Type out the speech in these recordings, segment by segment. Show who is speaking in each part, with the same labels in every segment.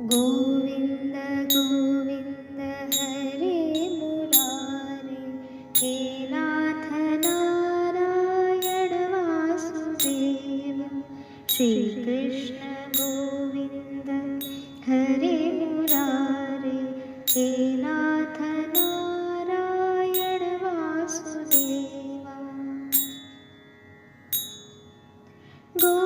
Speaker 1: गोविन्द गोविन्द हरे मुरारे हे नाथ नारायण वासुदेव। श्रीकृष्ण गोविन्द हरे मुरारे हे नाथ नारायण वासुदेवा। गोविन्द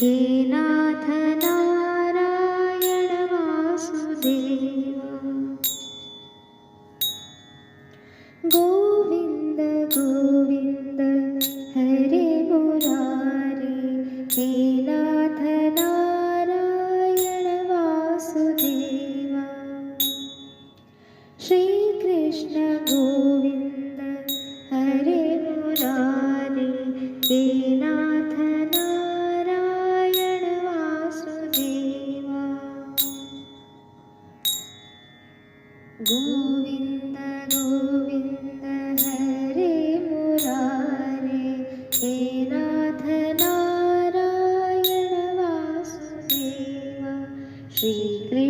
Speaker 1: हे नाथ नारायण वासुदेवा। गोविन्द गोविन्द हरे मुरारे हे नाथ नारायण वासुदेवा। श्रीकृष्ण गोविन्द गोविन्द गोविन्द हरे मुरारे हे नाथ नारायण वासुदेवा श्रीकृष्ण